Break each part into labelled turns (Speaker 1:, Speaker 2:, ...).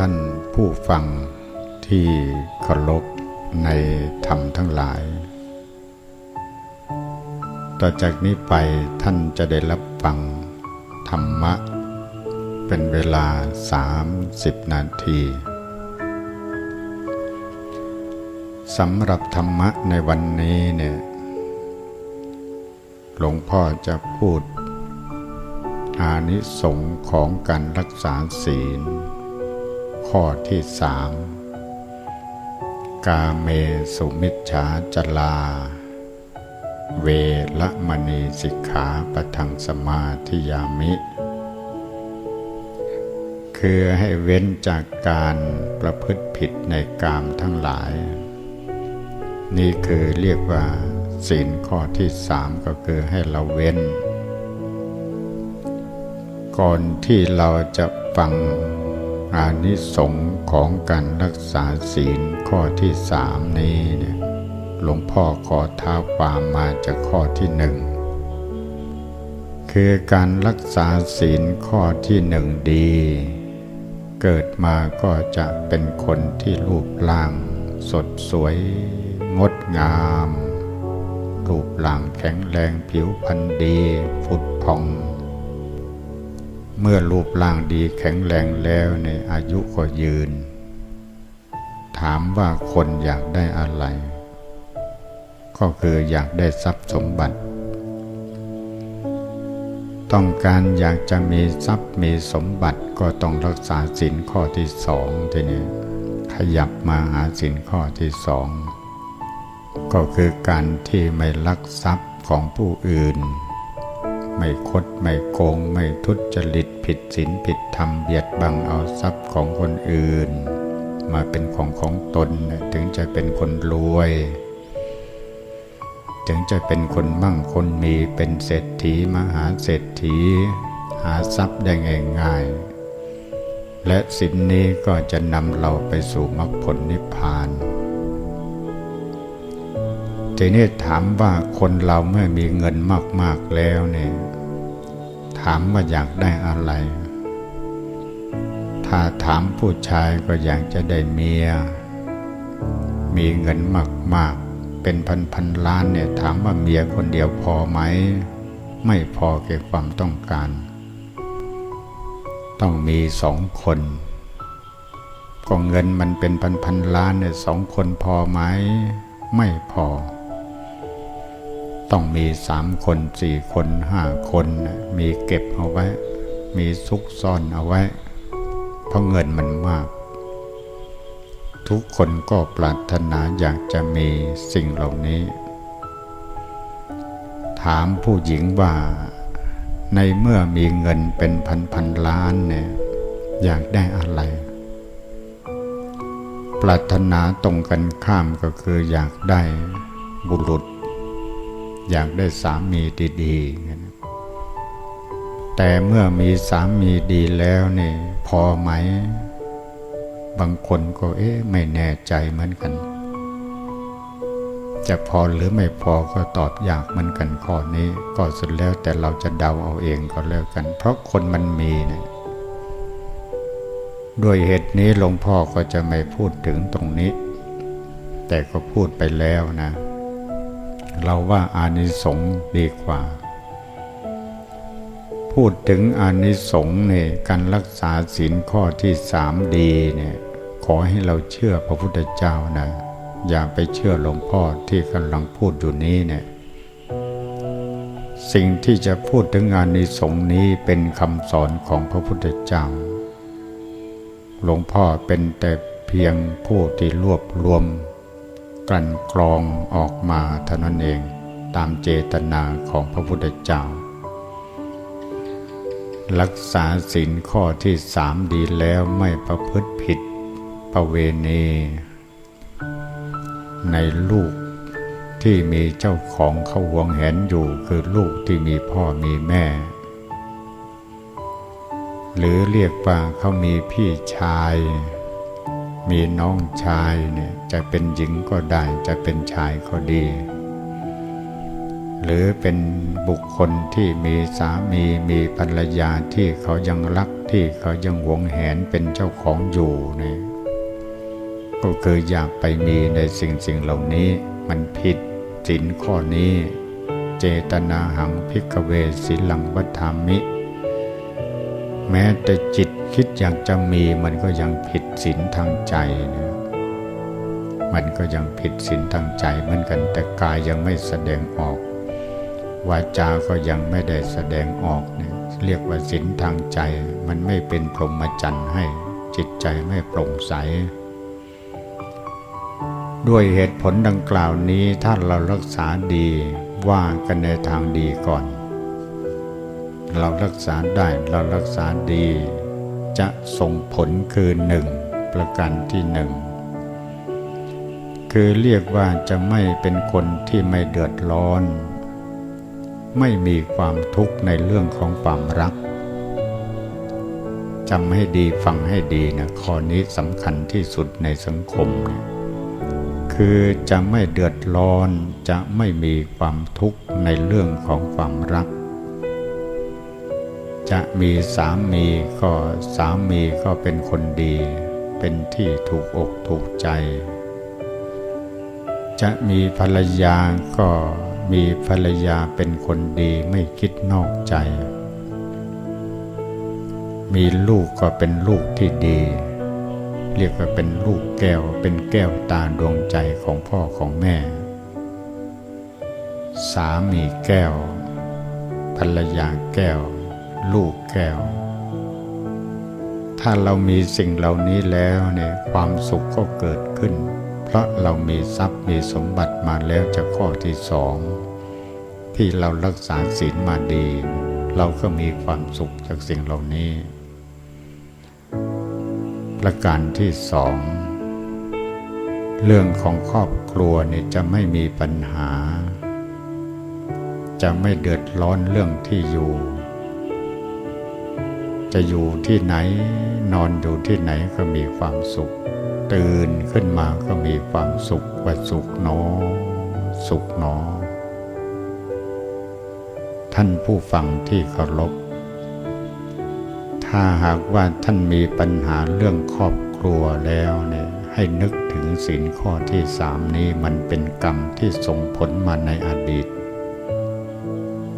Speaker 1: ท่านผู้ฟังที่เคารพในธรรมทั้งหลาย ต่อจากนี้ไปท่านจะได้รับฟังธรรมะ เป็นเวลา 30 นาทีสำหรับธรรมะในวันนี้เนี่ยหลวงพ่อจะพูดอานิสงของการรักษาศีล ข้อที่สามกาเมสุมิจฉาจลา เวละมณีสิกขาปทังสมาธิยามิ คือให้เว้นจากการประพฤติผิดในกามทั้งหลาย นี่คือเรียกว่า ศีลข้อที่สามก็คือให้เราเว้น ก่อนที่เราจะฟัง อานิสงส์ของการรักษาศีลข้อที่สามนี้เนี่ยหลวงพ่อขอท้าความมาจากข้อที่หนึ่งคือการรักษาศีลข้อที่หนึ่งดี เกิดมาก็จะเป็นคนที่รูปร่าง สดสวย งดงาม รูปร่างแข็งแรงผิวพรรณดีฝุดพอง เมื่อรูปร่างดีแข็งแรงแล้วในอายุก็ยืน ถามว่าคนอยากได้อะไร ก็คืออยากได้ทรัพย์สมบัติ ต้องการอยากจะมีทรัพย์มีสมบัติก็ต้องรักษาสินข้อที่สองทีนี้ขยับมาหาสินข้อที่สองก็คือการที่ไม่ลักทรัพย์ของผู้อื่น ไม่คดไม่โกง ไม่ทุจริตผิดศีลผิดธรรมเบียดบังเอาทรัพย์ของคนอื่น มาเป็นของของตนถึงจะเป็นคนรวย ถึงจะเป็นคนมั่งคนมีเป็นเศรษฐีมหาเศรษฐี หาทรัพย์ได้ง่ายๆและสินนี้ก็จะนำเราไปสู่มรรคผลนิพพาน ทีนี้ถามว่าคนเราเมื่อมีเงินมาก ๆแล้วเนี่ยถามว่าอยากได้อะไร ถ้าถามผู้ชายก็อยากจะได้เมีย มีเงินมาก ๆ เป็นพันพันล้านเนี่ยถามว่าเมียคนเดียวพอไหม ไม่พอแก่ความต้องการ ต้องมีสองคนก็เงินมันเป็นพันพันล้านเนี่ยสองคนพอไหม ไม่พอ ต้องมีสามคนสี่คนห้าคน มีเก็บเอาไว้ มีซุกซ่อนเอาไว้ เพราะเงินมันมาก ทุกคนก็ปรารถนาอยากจะมีสิ่งเหล่านี้ ถามผู้หญิงว่าในเมื่อมีเงินเป็นพันพันล้านเนี่ยอยากได้อะไร ปรารถนาตรงกันข้ามก็คืออยากได้บุรุษ อยากได้สามีดีๆแต่เมื่อมีสามีดีแล้วนี่พอไหม บางคนก็เอ๊ะไม่แน่ใจเหมือนกัน จะพอหรือไม่พอก็ตอบยากเหมือนกันข้อนี้ ก็สุดแล้วแต่เราจะเดาเอาเองก็แล้วกัน เพราะคนมันมีเนี่ยด้วยเหตุนี้หลวงพ่อก็จะไม่พูดถึงตรงนี้ แต่ก็พูดไปแล้วนะ เราว่าอานิสงส์ดีกว่า พูดถึงอานิสงส์เนี่ยการรักษาศีลข้อที่สามดีเนี่ยขอให้เราเชื่อพระพุทธเจ้านะ อย่าไปเชื่อหลวงพ่อที่กำลังพูดอยู่นี้เนี่ยสิ่งที่จะพูดถึงอานิสงส์นี้เป็นคำสอนของพระพุทธเจ้า หลวงพ่อเป็นแต่เพียงผู้ที่รวบรวม กลั่นกรองออกมาเท่านั้นเองตามเจตนาของพระพุทธเจ้า รักษาศีลข้อที่สามดีแล้วไม่ประพฤติผิดประเวณีในลูกที่มีเจ้าของเขาหวงแหนอยู่คือลูกที่มีพ่อมีแม่ หรือเรียกว่าเขามีพี่ชาย มีน้องชายเนี่ยจะเป็นหญิงก็ได้ จะเป็นชายก็ดี หรือเป็นบุคคลที่มีสามีมีภรรยาที่เขายังรักที่เขายังหวงแหนเป็นเจ้าของอยู่เนี่ยก็คืออยากไปมีในสิ่งสิ่งเหล่านี้มันผิดศีลข้อนี้ เจตนาหังพิกเวศิลังวัฏามิ แม้แต่จิตคิดอยากจะมีมันก็ยังผิดศีลทางใจนี่ยมันก็ยังผิดศีลทางใจเหมือนกันแต่กายยังไม่แสดงออก วาจาก็ยังไม่ได้แสดงออกเนี่ยเรียกว่าศีลทางใจ มันไม่เป็นพรหมจรรย์ให้จิตใจไม่โปร่งใส ด้วยเหตุผลดังกล่าวนี้ถ้าเรารักษาดีว่ากันในทางดีก่อน เรารักษาได้เรารักษาดี จะส่งผลคือหนึ่งประการที่หนึ่งคือเรียกว่าจะไม่เป็นคนที่ไม่เดือดร้อน ไม่มีความทุกข์ในเรื่องของความรักจำให้ดีฟังให้ดีนะข้อนี้สำคัญที่สุดในสังคมเนี่ยคือจะไม่เดือดร้อนจะไม่มีความทุกข์ในเรื่องของความรัก จะมีสามีก็สามีก็เป็นคนดี เป็นที่ถูกอกถูกใจ จะมีภรรยาก็มีภรรยาเป็นคนดีไม่คิดนอกใจ มีลูกก็เป็นลูกที่ดี เรียกว่าเป็นลูกแก้วเป็นแก้วตาดวงใจของพ่อของแม่ สามีแก้ว ภรรยาแก้ว ลูกแก้ว ถ้าเรามีสิ่งเหล่านี้แล้วเนี่ยความสุขก็เกิดขึ้น เพราะเรามีทรัพย์มีสมบัติมาแล้วจากข้อที่สองที่เรารักษาศีลมาดี เราก็มีความสุขจากสิ่งเหล่านี้ ประการที่สองเรื่องของครอบครัวเนี่ยจะไม่มีปัญหา จะไม่เดือดร้อนเรื่องที่อยู่ จะอยู่ที่ไหน นอนอยู่ที่ไหนก็มีความสุข ตื่นขึ้นมาก็มีความสุขว่าสุขหนอ สุขหนอ ท่านผู้ฟังที่เคารพ ถ้าหากว่าท่านมีปัญหาเรื่องครอบครัวแล้วเนี่ยให้นึกถึงศีลข้อที่สามนี้มันเป็นกรรมที่ส่งผลมาในอดีต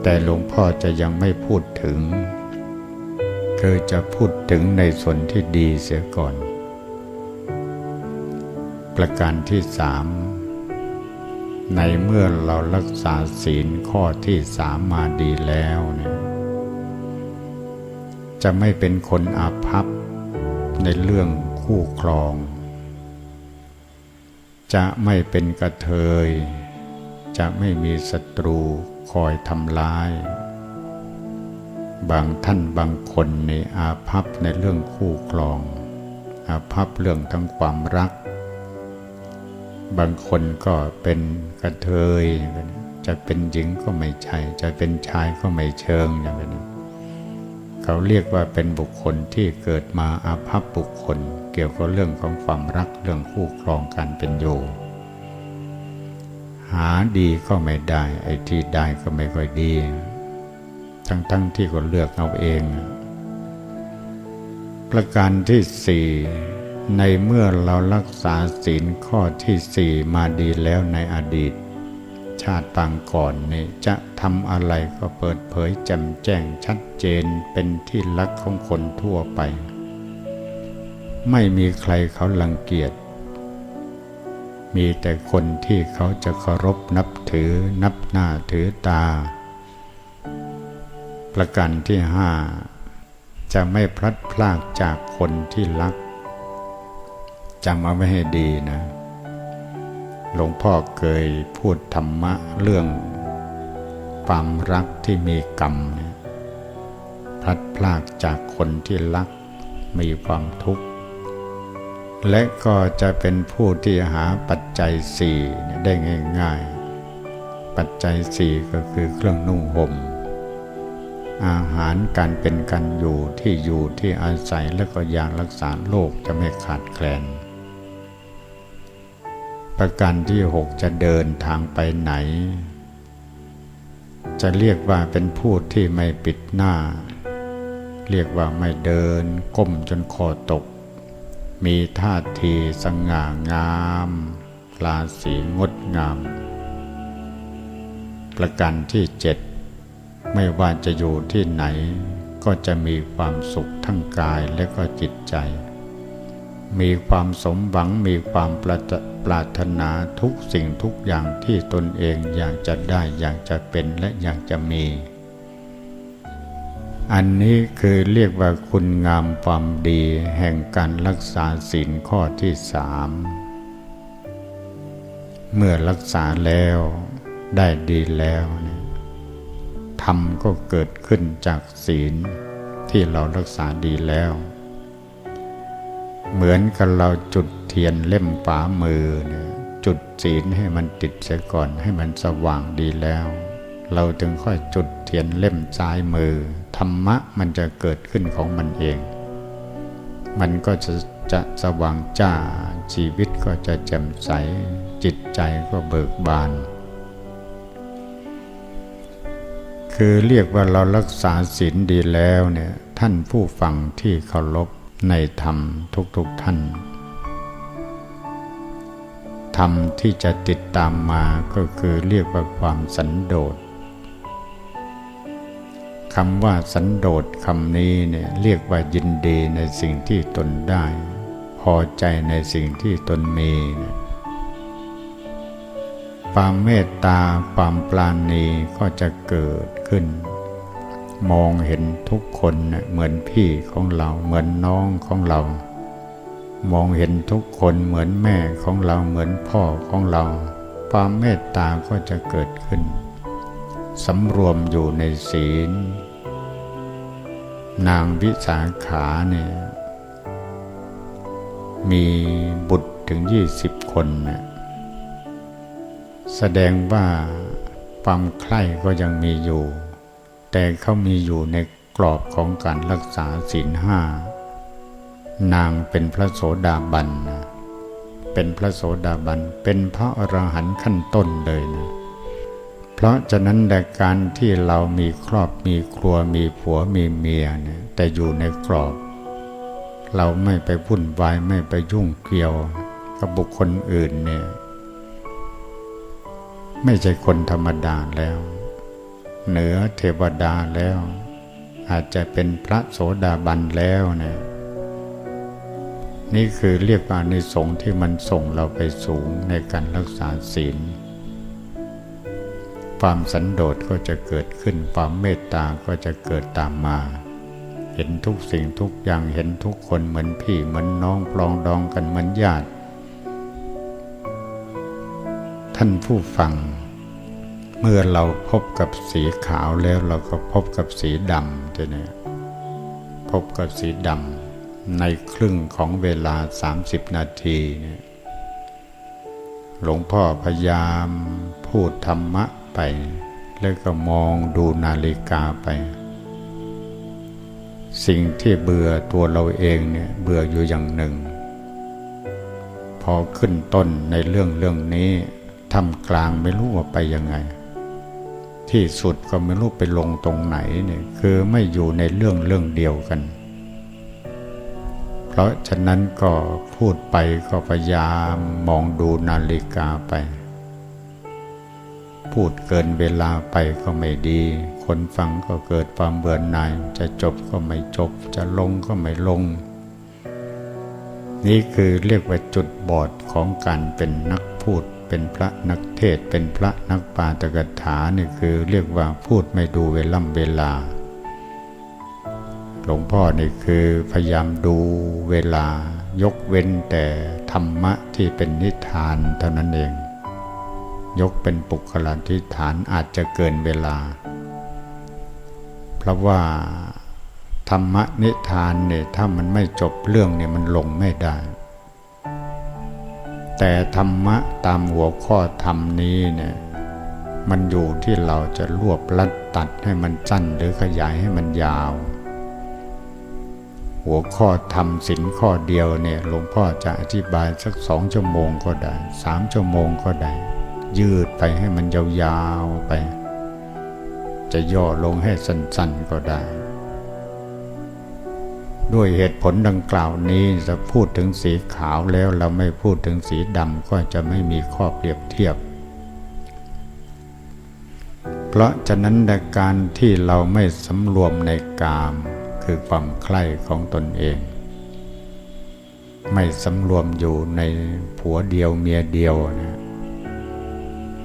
Speaker 1: แต่หลวงพ่อจะยังไม่พูดถึง คือจะพูดถึงในส่วนที่ดีเสียก่อน ประการที่สามในเมื่อเรารักษาศีลข้อที่สามมาดีแล้วเนี่ยจะไม่เป็นคนอาภัพในเรื่องคู่ครอง จะไม่เป็นกระเทย จะไม่มีศัตรูคอยทำร้าย บางท่านบางคนในอาภัพในเรื่องคู่ครอง อาภัพเรื่องทั้งความรัก บางคนก็เป็นกระเทยจะเป็นหญิงก็ไม่ใช่ จะเป็นชายก็ไม่เชิงอย่างนี้เขาเรียกว่าเป็นบุคคลที่เกิดมาอาภัพบุคคล เกี่ยวกับเรื่องของความรักเรื่องคู่ครองการเป็นอยู่หาดีก็ไม่ได้ ไอ้ที่ได้ก็ไม่ค่อยดี ทั้งๆทที่ก็เลือกเอาเอง ประการที่สี่ในเมื่อเรารักษาศีลข้อที่สี่มาดีแล้วในอดีต ชาติปางก่อนนี่จะทำอะไรก็เปิดเผยแจ่มแจ้งชัดเจนเป็นที่รักของคนทั่วไป ไม่มีใครเขาลังเกียจมีแต่คนที่เขาจะเคารพนับถือนับหน้าถือตา ประการที่ห้าจะไม่พลัดพรากจากคนที่รักจำเอาไว้ให้ดีนะ หลวงพ่อเคยพูดธรรมะเรื่องความรักที่มีกรรมเนี่ยพลัดพรากจากคนที่รักมีความทุกข์ และก็จะเป็นผู้ที่หาปัจจัยสี่ได้ง่าย ๆ ปัจจัยสี่ก็คือเครื่องนุ่งห่ม อาหารการเป็นกันอยู่ที่อยู่ที่อาศัยและก็ยารักษาโรคจะไม่ขาดแคลน ประการที่หกจะเดินทางไปไหน จะเรียกว่าเป็นผู้ที่ไม่ปิดหน้า เรียกว่าไม่เดิน ก้มจนคอตก มีท่าทีสง่างามราศีงดงาม ประการที่เจ็ด ไม่ว่าจะอยู่ที่ไหน ก็จะมีความสุขทั้งกายและก็จิตใจ มีความสมหวังมีความปรปรารถนาทุกสิ่งทุกอย่างที่ตนเองอยากจะได้อยากจะเป็นและอยากจะมี อันนี้คือเรียกว่าคุณงามความดีแห่งการรักษาศีลข้อที่สามเมื่อรักษาแล้วได้ดีแล้วเนี่ย ธรรมก็เกิดขึ้นจากศีลที่เรารักษาดีแล้ว เหมือนกับเราจุดเทียนเล่มฝามือเนี่ยจุดศีลให้มันติดเสียก่อนให้มันสว่างดีแล้ว เราจึงค่อยจุดเทียนเล่มซ้ายมือ ธรรมะมันจะเกิดขึ้นของมันเอง มันก็จะจะสว่างจ้าชีวิตก็จะแจ่มใส จิตใจก็เบิกบาน คือเรียกว่าเรารักษาศีลดีแล้วเนี่ยท่านผู้ฟังที่เคารพในธรรมทุกๆทท่านธรรมที่จะติดตามมาก็คือเรียกว่าความสันโดษคำว่าสันโดษคำนี้เนี่ยเรียกว่ายินดีในสิ่งที่ตนได้ พอใจในสิ่งที่ตนมีเนี่ย ความเมตตาความปราณีก็จะเกิดขึ้น มองเห็นทุกคนเหมือนพี่ของเราเหมือนน้องของเรา มองเห็นทุกคนเหมือนแม่ของเราเหมือนพ่อของเรา ความเมตตาก็จะเกิดขึ้นสำรวมอยู่ในศีล นางวิสาขาเนี่ยมีบุตรถึงยี่สิบคนเนี่ย แสดงว่าความใคร่ก็ยังมีอยู่ แต่เขามีอยู่ในกรอบของการรักษาศีลห้านางเป็นพระโสดาบันนะเป็นพระโสดาบันเป็นพระอรหันต์ขั้นต้นเลยนะเพราะฉะนั้นแต่การที่เรามีครอบมีครัวมีผัวมีเมียเนี่ยแต่อยู่ในกรอบ เราไม่ไปพุ่นวายไม่ไปยุ่งเกี่ยวกับบุคคลอื่นเนี่ย ไม่ใช่คนธรรมดาแล้ว เหนือเทวดาแล้ว อาจจะเป็นพระโสดาบันแล้วเนี่ยนี่คือเรียกว่าในสงฆ์ที่มันส่งเราไปสูงในการรักษาศีล ความสันโดษก็จะเกิดขึ้น ความเมตตาก็จะเกิดตามมา เห็นทุกสิ่งทุกอย่างเห็นทุกคนเหมือนพี่เหมือนน้องปลองดองกันเหมือนญาติ ท่านผู้ฟัง เมื่อเราพบกับสีขาวแล้วเราก็พบกับสีดำจะเนี่ยพบกับสีดำในครึ่งของเวลา 30 นาทีเนี่ยหลวงพ่อพยายามพูดธรรมะไป แล้วก็มองดูนาฬิกาไป สิ่งที่เบื่อตัวเราเองเนี่ยเบื่ออยู่อย่างหนึ่ง พอขึ้นต้นในเรื่องเรื่องนี้ ทำกลางไม่รู้ว่าไปยังไง ที่สุดก็ไม่รู้ไปลงตรงไหนเนี่ยคือไม่อยู่ในเรื่องเรื่องเดียวกัน เพราะฉะนั้นก็พูดไปก็พยายามมองดูนาฬิกาไป พูดเกินเวลาไปก็ไม่ดี คนฟังก็เกิดความเบื่อหน่าย จะจบก็ไม่จบ จะลงก็ไม่ลงนี่คือเรียกว่าจุดบอดของการเป็นนักพูด เป็นพระนักเทศเป็นพระนักปาตกถานี่คือเรียกว่าพูดไม่ดูเวล่ำเวลา หลวงพ่อนี่คือพยายามดูเวลายกเว้นแต่ธรรมะที่เป็นนิทานเท่านั้นเอง ยกเป็นปุคลาธิฐานอาจจะเกินเวลา เพราะว่าธรรมะนิทานเนี่ยถ้ามันไม่จบเรื่องเนี่ยมันลงไม่ได้ แต่ธรรมะตามหัวข้อธรรมนี้เนี่ยมันอยู่ที่เราจะรวบลัดตัดให้มันสั้นหรือขยายให้มันยาว หัวข้อธรรมสินข้อเดียวเนี่ยหลวงพ่อจะอธิบายสักสองชั่วโมงก็ได้สามชั่วโมงก็ได้ ยืดไปให้มันยาวๆไป จะย่อลงให้สั้นๆก็ได้ ด้วยเหตุผลดังกล่าวนี้จะพูดถึงสีขาวแล้วเราไม่พูดถึงสีดำก็จะไม่มีข้อเปรียบเทียบ เพราะฉะนั้นในการที่เราไม่สำรวมในกามคือความใคร่ของตนเอง ไม่สำรวมอยู่ในผัวเดียวเมียเดียวนะ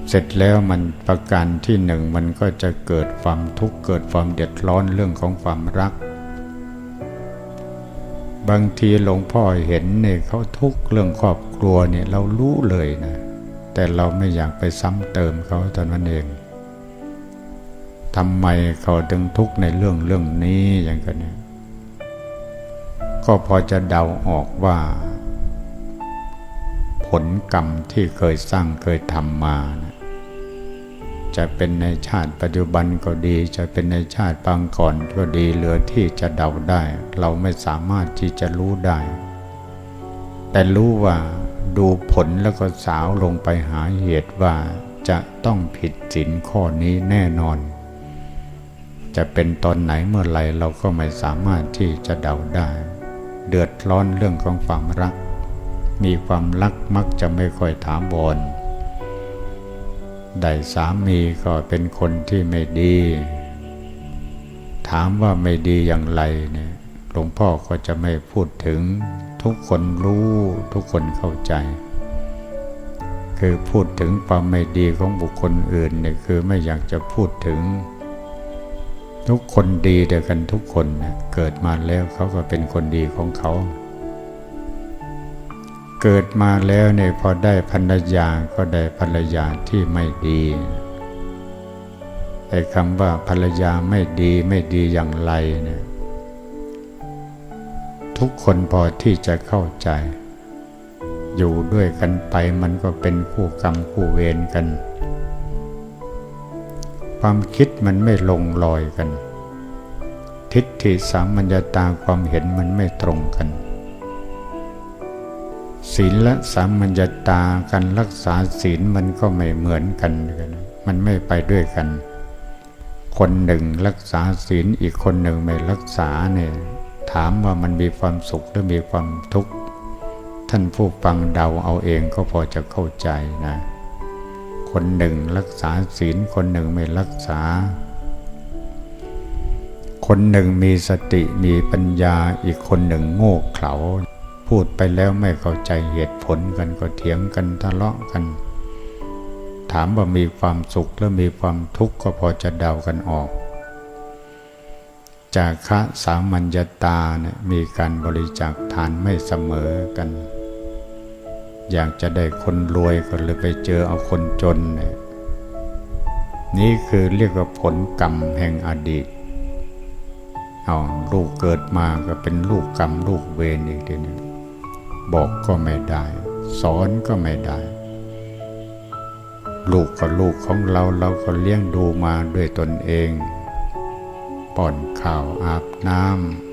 Speaker 1: เสร็จแล้วมันประการที่หนึ่งมันก็จะเกิดความทุกข์เกิดความเดือดร้อนเรื่องของความรัก บางทีหลวงพ่อเห็นเนี่ยเขาทุกข์เรื่องครอบครัวเนี่ยเรารู้เลยนะ แต่เราไม่อยากไปซ้ำเติมเขาตอนนั้นเองทำไมเขาถึงทุกข์ในเรื่องเรื่องนี้อย่างกันเนี่ยก็พอจะเดาออกว่า ผลกรรมที่เคยสร้างเคยทำมานะ จะเป็นในชาติปัจจุบันก็ดี จะเป็นในชาติปางก่อนก็ดีเหลือที่จะเดาได้ เราไม่สามารถที่จะรู้ได้ แต่รู้ว่าดูผลแล้วก็สาวลงไปหาเหตุว่าจะต้องผิดศีลข้อนี้แน่นอน จะเป็นตอนไหนเมื่อไรเราก็ไม่สามารถที่จะเดาได้ เดือดร้อนเรื่องของความรัก มีความรักมักจะไม่ค่อยถามบน ได้สามีก็เป็นคนที่ไม่ดี ถามว่าไม่ดีอย่างไรเนี่ยหลวงพ่อก็จะไม่พูดถึงทุกคนรู้ทุกคนเข้าใจ คือพูดถึงความไม่ดีของบุคคลอื่นเนี่ยคือไม่อยากจะพูดถึง ทุกคนดีเดียวกันทุกคนเนเกิดมาแล้วเขาก็เป็นคนดีของเขา เกิดมาแล้วเนี่ยพอได้ภรรยาก็ได้ภรรยาที่ไม่ดีไอ้คำว่าภรรยาไม่ดีไม่ดีอย่างไรเนี่ยทุกคนพอที่จะเข้าใจ อยู่ด้วยกันไปมันก็เป็นคู่กรรมคู่เวรกัน ความคิดมันไม่ลงรอยกัน ทิฏฐิสามัญญาตาความเห็นมันไม่ตรงกัน ศีลและสามัญญาตาการรักษาศีลมันก็ไม่เหมือนกันมันไม่ไปด้วยกัน คนหนึ่งรักษาศีลอีกคนหนึ่งไม่รักษาเนี่ยถามว่ามันมีความสุขหรือมีความทุกข์ท่านผู้ฟังเดาเอาเองก็พอจะเข้าใจนะ คนหนึ่งรักษาศีลคนหนึ่งไม่รักษา คนหนึ่งมีสติมีปัญญาอีกคนหนึ่งโง่เขลา พูดไปแล้วไม่เข้าใจเหตุผลกันก็เถียงกันทะเลาะกัน ถามว่ามีความสุขหรือมีความทุกข์ก็พอจะเดากันออก จากคะสามัญญาตาเนี่ยมีการบริจาคทานไม่เสมอกัน อยากจะได้คนรวยก็เลยไปเจอเอาคนจนเนี่ยนี่คือเรียกว่าผลกรรมแห่งอดีตเอาลูกเกิดมาก็เป็นลูกกรรมลูกเวรอีกทีนึง บอกก็ไม่ได้ สอนก็ไม่ได้ ลูกก็ลูกของเราเราก็เลี้ยงดูมาด้วยตนเองป้อนข้าวอาบน้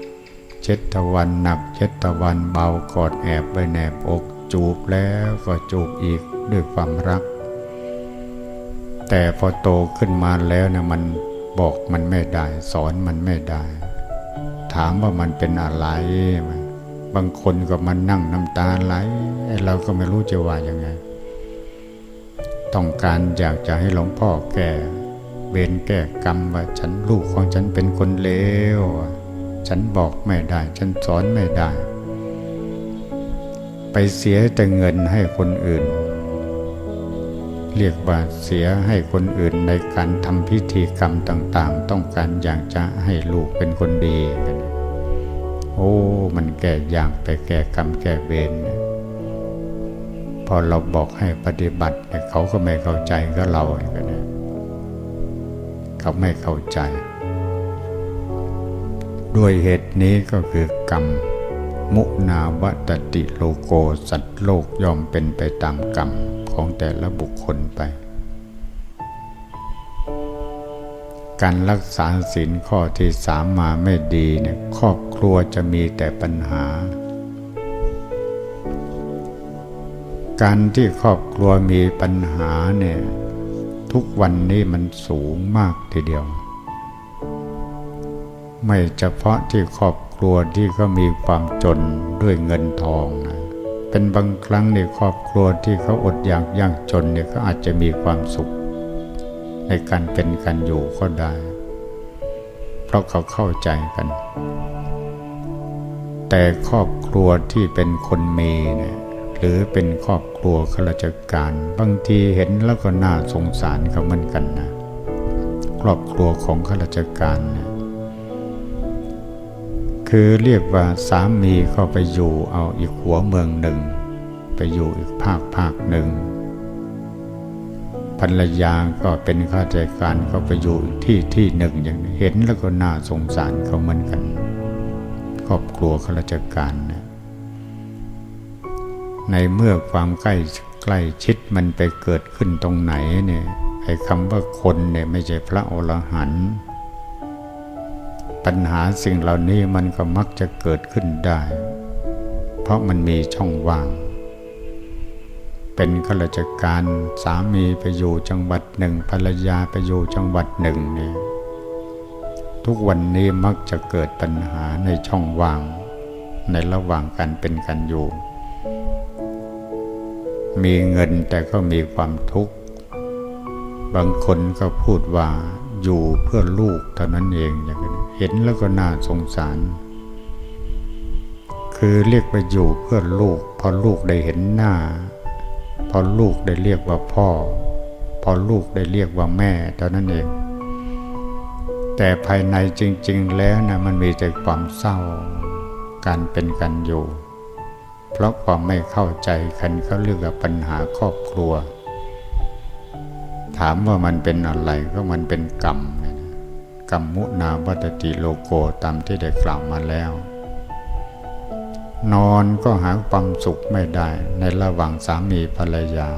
Speaker 1: ำเช็ดตะวันหนักเช็ดตะวันเบากอดแอบไว้แนบอกจูบแล้วก็จูบอีกด้วยความรัก แต่พอโตขึ้นมาแล้วเนี่ยมันบอกมันไม่ได้ สอนมันไม่ได้ ถามว่ามันเป็นอะไร บางคนก็มันนั่งน้ำตาไหลเราก็ไม่รู้จะว่ายังไง ต้องการอยากจะให้หลวงพ่อแก่เวรแก้กรรมว่าฉันลูกของฉันเป็นคนเลวฉันบอกไม่ได้ ฉันสอนไม่ได้ ไปเสียแต่เงินให้คนอื่น เรียกว่าเสียให้คนอื่นในการทำพิธีกรรมต่าง ๆ ต้องการอยากจะให้ลูกเป็นคนดี โอ้ มันแก่ยากไปแก่กรรมแก่เวรพอเราบอกให้ปฏิบัติเขาก็ไม่เข้าใจก็เราก็เนี่ยเขาไม่เข้าใจ ด้วยเหตุนี้ก็คือกรรม มุนาวัตติโลโกสัตว์โลกย่อมเป็นไปตามกรรมของแต่ละบุคคลไป การรักษาศีลข้อที่สามมาไม่ดีเนี่ยครอบครัวจะมีแต่ปัญหา การที่ครอบครัวมีปัญหาเนี่ยทุกวันนี้มันสูงมากทีเดียว ไม่เฉพาะที่ครอบครัวที่เขามีความจนด้วยเงินทองนะเป็นบางครั้งในครอบครัวที่เขาอดอยากยากจนเนี่ยเขาอาจจะมีความสุข ในการเป็นกันอยู่ก็ได้ เพราะเขาเข้าใจกัน แต่ครอบครัวที่เป็นคนมีเนี่ยหรือเป็นครอบครัวข้าราชการ บางทีเห็นแล้วก็น่าสงสารเขาเหมือนกันนะครอบครัวของข้าราชการเนี่ยคือเรียกว่าสามีเขาไปอยู่เอาอีกหัวเมืองหนึ่ง ไปอยู่อีกภาคภาคหนึ่ง ภรรยาก็เป็นข้าราชการเขาไปอยู่ที่ที่หนึ่งอย่างเห็นแล้วก็น่าสงสารเขาเหมือนกัน ครอบครัวข้าราชการเนี่ยในเมื่อความใกล้ใกล้ชิดมันไปเกิดขึ้นตรงไหนเนี่ยไอ้คำว่าคนเนี่ยไม่ใช่พระอรหันต์ปัญหาสิ่งเหล่านี้มันก็มักจะเกิดขึ้นได้ เพราะมันมีช่องว่าง เป็นข้าราชการสามีไปอยู่จังหวัดหนึ่งภรรยาไปอยู่จังหวัดหนึ่งเนี่ยทุกวันนี้มักจะเกิดปัญหาในช่องว่าง ในระหว่างการเป็นกันอยู่ มีเงินแต่ก็มีความทุกข์ บางคนก็พูดว่าอยู่เพื่อลูกเท่านั้นเองอย่างนี้เห็นแล้วก็น่าสงสาร คือเรียกว่าอยู่เพื่อลูกพอลูกได้เห็นหน้า พอลูกได้เรียกว่าพ่อ พอลูกได้เรียกว่าแม่เท่านั้นเอง แต่ภายในจริง ๆ แล้วนะมันมีแต่ความเศร้า การเป็นกันอยู่ เพราะความไม่เข้าใจกันเขาเรียกว่าปัญหาครอบครัว ถามว่ามันเป็นอะไรก็มันเป็นกรรมนะกรรมมุนาวัตติโลโกตามที่ได้กล่าวมาแล้ว นอนก็หาความสุขไม่ได้ ในระหว่างสามีภรรยา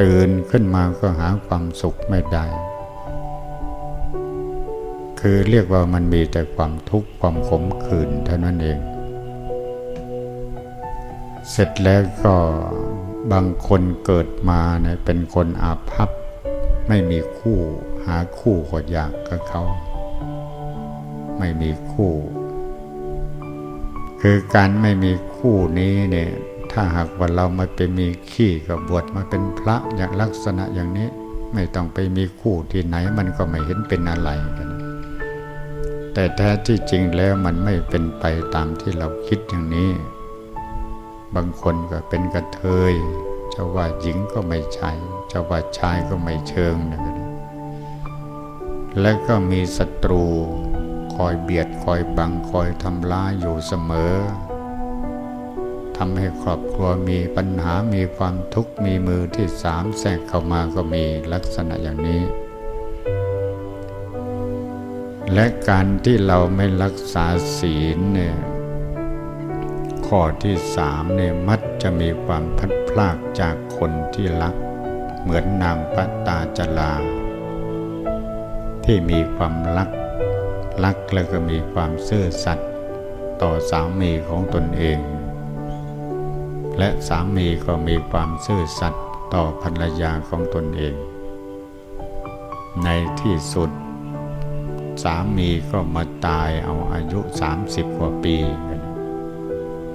Speaker 1: ตื่นขึ้นมาก็หาความสุขไม่ได้ คือเรียกว่ามันมีแต่ความทุกข์ความขมขื่นเท่านั้นเอง เสร็จแล้วก็บางคนเกิดมาเนี่ยเป็นคนอาภัพไม่มีคู่หาคู่ก็ยากกับเขา ไม่มีคู่ คือการไม่มีคู่นี้เนี่ยถ้าหากว่าเรามาไปมีขี้กับบวชมาเป็นพระอย่างลักษณะอย่างนี้ ไม่ต้องไปมีคู่ที่ไหนมันก็ไม่เห็นเป็นอะไรกัน แต่แท้ที่จริงแล้วมันไม่เป็นไปตามที่เราคิดอย่างนี้ บางคนก็เป็นกระเทยจะว่าหญิงก็ไม่ใช่จะว่าชายก็ไม่เชิงนะครับและก็มีศัตรู อยเบียดคอยบังคอยทำร้ายอยู่เสมอทำให้ครอบครัวมีปัญหามีความทุกข์มีมือที่สามแทรกเข้ามาก็มีลักษณะอย่างนี้ และการที่เราไม่รักษาศีลเนี่ยข้อที่สามเนี่ยมักจะมีความพลัดพรากจากคนที่รัก เหมือนนางปัตตาจลา ที่มีความรัก รักแล้วก็มีความซื่อสัตย์ต่อสามีของตนเอง และสามีก็มีความซื่อสัตย์ต่อภรรยาของตนเอง ในที่สุด สามีก็มาตายเอาอายุ 30 กว่าปี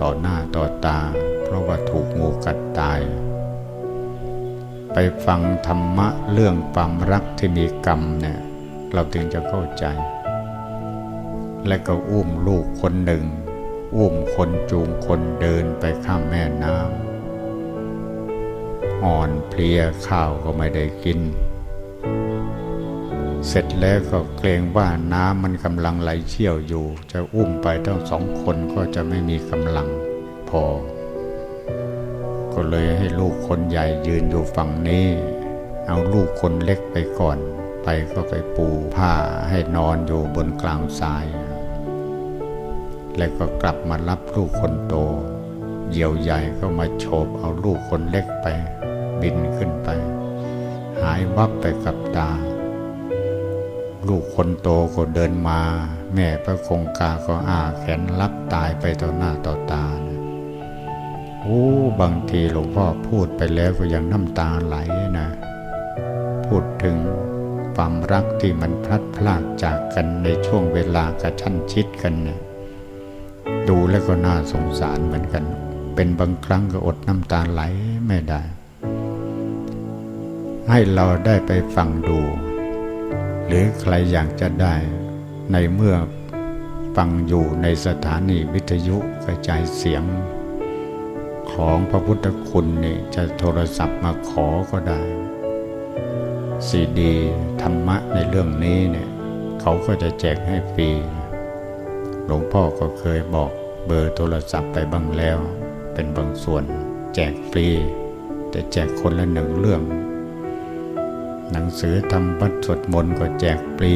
Speaker 1: ต่อหน้าต่อตา เพราะว่าถูกงูกัดตาย ไปฟังธรรมะเรื่องความรักที่มีกรรมเนี่ยเราถึงจะเข้าใจ และก็อุ้มลูกคนหนึ่ง อุ้มคนจูงคนเดินไปข้ามแม่น้ำอ่อนเพลียข้าวก็ไม่ได้กิน เสร็จแล้วก็เกรงว่าน้ำมันกำลังไหลเชี่ยวอยู่ จะอุ้มไปทั้งสองคนก็จะไม่มีกำลังพอ ก็เลยให้ลูกคนใหญ่ยืนอยู่ฝั่งนี้ เอาลูกคนเล็กไปก่อนไปก็ไปปูผ้าให้นอนอยู่บนกลางทราย แล้วก็กลับมารับลูกคนโต เหยี่ยวใหญ่ก็มาโฉบเอาลูกคนเล็กไป บินขึ้นไป หายวับไปกับตา ลูกคนโตก็เดินมา แม่พระคงคาก็อาแขนรับตายไปต่อหน้าต่อตานะโอ้บางทีหลวงพ่อพูดไปแล้วก็ยังน้ำตาไหลนะ พูดถึงความรักที่มันพลัดพรากจากกันในช่วงเวลากระชั้นชิดกันเนี่ย ดูแล้วก็น่าสงสารเหมือนกัน เป็นบางครั้งก็อดน้ำตาไหลไม่ได้ ให้เราได้ไปฟังดู หรือใครอยากจะได้ในเมื่อฟังอยู่ในสถานีวิทยุกระจายเสียง ของพระพุทธคุณนี่จะโทรศัพท์มาขอก็ได้ซีดีธรรมะในเรื่องนี้เนี่ยเขาก็จะแจกให้ฟรี หลวงพ่อก็เคยบอกเบอร์โทรศัพท์ไปบ้างแล้ว เป็นบางส่วนแจกฟรี แต่แจกคนละหนึ่งเรื่อง หนังสือทำวัดสวดมนต์ก็แจกฟรี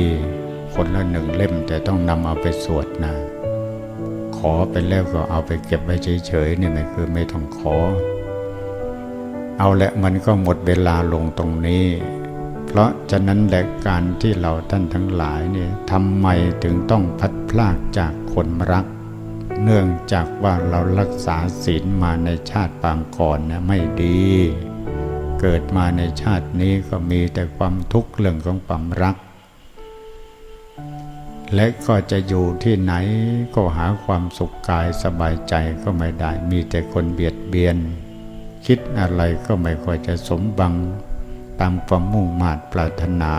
Speaker 1: คนละหนึ่งเล่มแต่ต้องนำเอาไปสวดนะ ขอไปแล้วก็เอาไปเก็บไว้เฉยๆนี่ไม่คือไม่ต้องขอ เอาละมันก็หมดเวลาลงตรงนี้เพราะฉะนั้นแหละการที่เราท่านทั้งหลายเนี่ยทำไมถึงต้องพั พลากจากคนรัก เนื่องจากว่าเรารักษาศีลมาในชาติปางก่อนนะไม่ดี เกิดมาในชาตินี้ก็มีแต่ความทุกข์เรื่องของความรัก และก็จะอยู่ที่ไหนก็หาความสุขกายสบายใจก็ไม่ได้ มีแต่คนเบียดเบียน คิดอะไรก็ไม่ค่อยจะสมบัง ตามความมุ่งมา่ปรารถนา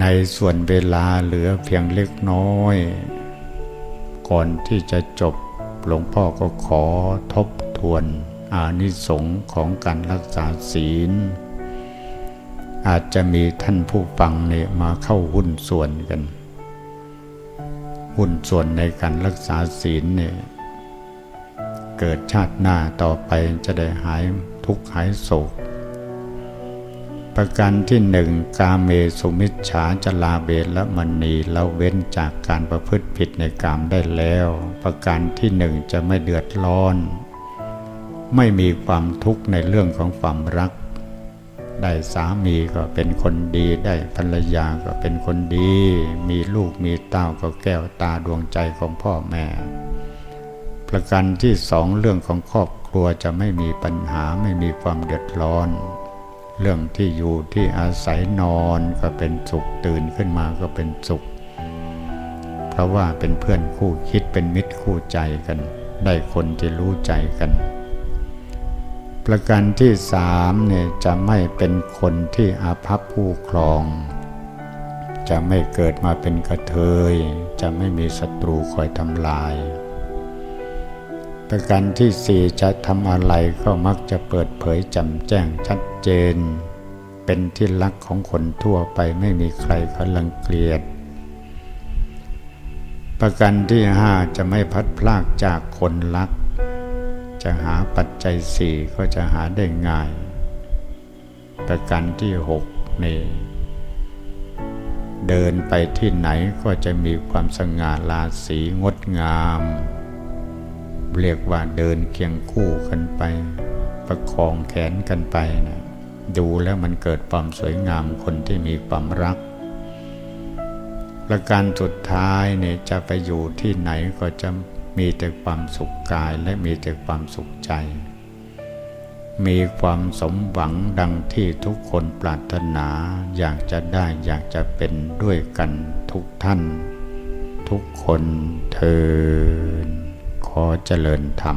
Speaker 1: ในส่วนเวลาเหลือเพียงเล็กน้อย ก่อนที่จะจบหลวงพ่อก็ขอทบทวนอานิสงส์ของการรักษาศีล อาจจะมีท่านผู้ฟังเนี่ยมาเข้าหุ้นส่วนกัน หุ้นส่วนในการรักษาศีลเนี่ยเกิดชาติหน้าต่อไปจะได้หายทุกข์หายโศก ประการที่หนึ่งกาเมสุมิชฉาจลาเบละมณีละเว้นจากการประพฤติผิดในกามได้แล้ว ประการที่หนึ่งจะไม่เดือดร้อน ไม่มีความทุกข์ในเรื่องของความรัก ได้สามีก็เป็นคนดีได้ภรรยาก็เป็นคนดี มีลูกมีเต้าก็แก้วตาดวงใจของพ่อแม่ ประการที่สองเรื่องของครอบครัวจะไม่มีปัญหาไม่มีความเดือดร้อน เรื่องที่อยู่ที่อาศัยนอนก็เป็นสุขตื่นขึ้นมาก็เป็นสุข เพราะว่าเป็นเพื่อนคู่คิดเป็นมิตรคู่ใจกัน ได้คนที่รู้ใจกัน ประการที่สามเนี่ยจะไม่เป็นคนที่อาภัพผู้ครอง จะไม่เกิดมาเป็นกระเทย จะไม่มีศัตรูคอยทำลาย ประการที่สี่จะทำอะไรก็มักจะเปิดเผยจำแจ้งชัดเจน เป็นที่รักของคนทั่วไปไม่มีใครเขาลังเกียจประการที่ห้าจะไม่พัดพลากจากคนรัก จะหาปัจจัยสี่ก็จะหาได้ง่าย ประการที่หกนี่เดินไปที่ไหนก็จะมีความสง่าราศีงดงาม เรียกว่าเดินเคียงคู่กันไป ประคองแขนกันไปนะดูแล้วมันเกิดความสวยงามคนที่มีความรักประการสุดท้ายเนี่ยจะไปอยู่ที่ไหนก็จะมีแต่ความสุขกายและมีแต่ความสุขใจ มีความสมหวังดังที่ทุกคนปรารถนา อยากจะได้อยากจะเป็นด้วยกันทุกท่าน ทุกคนเทิน อเจริญธรรม